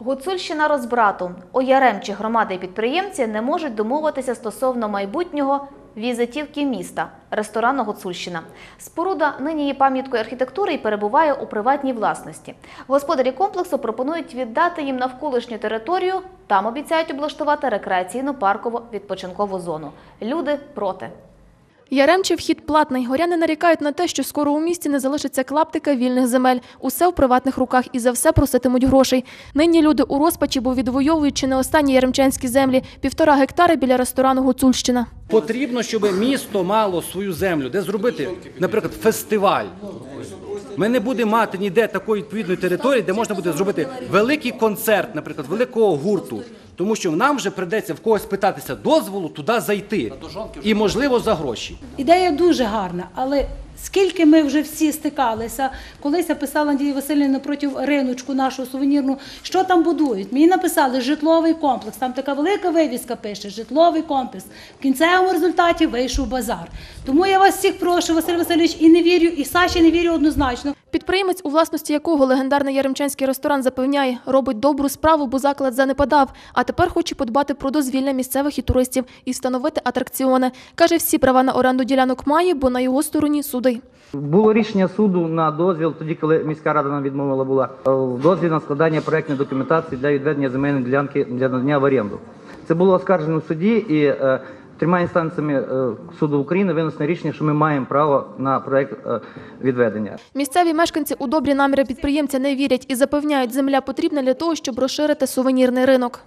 Гуцульщина розбрату. У Яремчі громади і підприємці не можуть домовитися стосовно майбутнього візитівки міста ресторану Гуцульщина. Споруда нині є пам'яткою архітектури і перебуває у приватній власності. Господарі комплексу пропонують віддати їм навколишню територію. Там обіцяють облаштувати рекреаційну паркову відпочинкову зону. Люди проти. Яремче вхід платний. Горяни нарікають на те, що скоро у місті не залишиться клаптика вільних земель. Усе в приватних руках і за все проситимуть грошей. Нині люди у розпачі, бо відвоюють чи не останні яремчанські землі півтора гектари біля ресторану Гуцульщина. Потрібно, щоб місто мало свою землю, де зробити, наприклад, фестиваль. Ми не будемо мати ніде такої відповідної території, де можна буде зробити великий концерт, наприклад, великого гурту. Тому що нам вже прийдеться в когось питатися дозволу туди зайти. І, можливо, за гроші. Ідея дуже гарна, але скільки ми вже всі стикалися, колись я писала Надії Васильівна проти риночку нашу сувенірну, що там будують. Мені написали житловий комплекс. Там така велика вивіска пише житловий комплекс. В кінцевому результаті вийшов базар. Тому я вас всіх прошу, Василь Васильович, і не вірю, і Саші не вірю однозначно. Підприємець, у власності якого легендарний яремчанський ресторан запевняє, робить добру справу, бо заклад занепадав, а тепер хоче подбати про дозвілля місцевих і туристів і встановити атракціони. Каже, всі права на оренду ділянок має, бо на його стороні суди. Було рішення суду на дозвіл, тоді коли міська рада нам відмовила була е, дозвіл на складання проектної документації для відведення земельної ділянки для надання в оренду. Це було оскаржено в суді і е, трьома інстанціями е, суду України винесено рішення, що ми маємо право на проект е, відведення. Місцеві мешканці у добрі наміри підприємця не вірять і запевняють, земля потрібна для того, щоб розширити сувенірний ринок.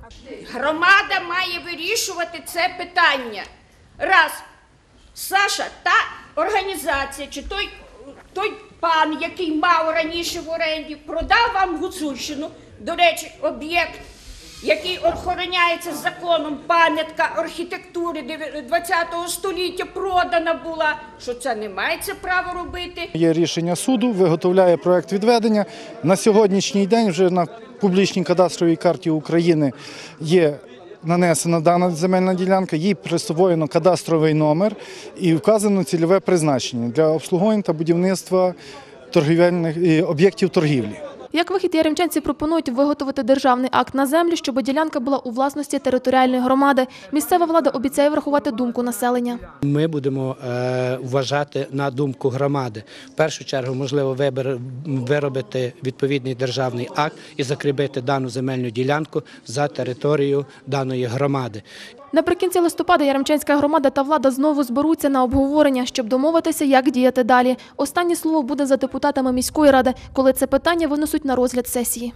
Громада має вирішувати це питання. Раз, Саша, та організація чи той, той пан, який мав раніше в оренді, продав вам Гуцульщину. До речі, об'єкт, який охороняється законом, пам'ятка архітектури 20 століття продана була. Що це не має це право робити. Є рішення суду, виготовляє проект відведення. На сьогоднішній день вже на публічній кадастровій карті України є нанесена дана земельна ділянка, їй присвоєно кадастровий номер і вказано цільове призначення для обслуговування та будівництва торгівельних об'єктів торгівлі. Як вихід яремчанці пропонують виготовити державний акт на землю, щоб ділянка була у власності територіальної громади. Місцева влада обіцяє врахувати думку населення. Ми будемо е, вважати на думку громади. В першу чергу, можливо, виробити відповідний державний акт і закріпити дану земельну ділянку за територією даної громади. Наприкінці листопада Яремчанська громада та влада знову зберуться на обговорення, щоб домовитися, як діяти далі. Останнє слово буде за депутатами міської ради, коли це питання винесуть на розгляд сесії.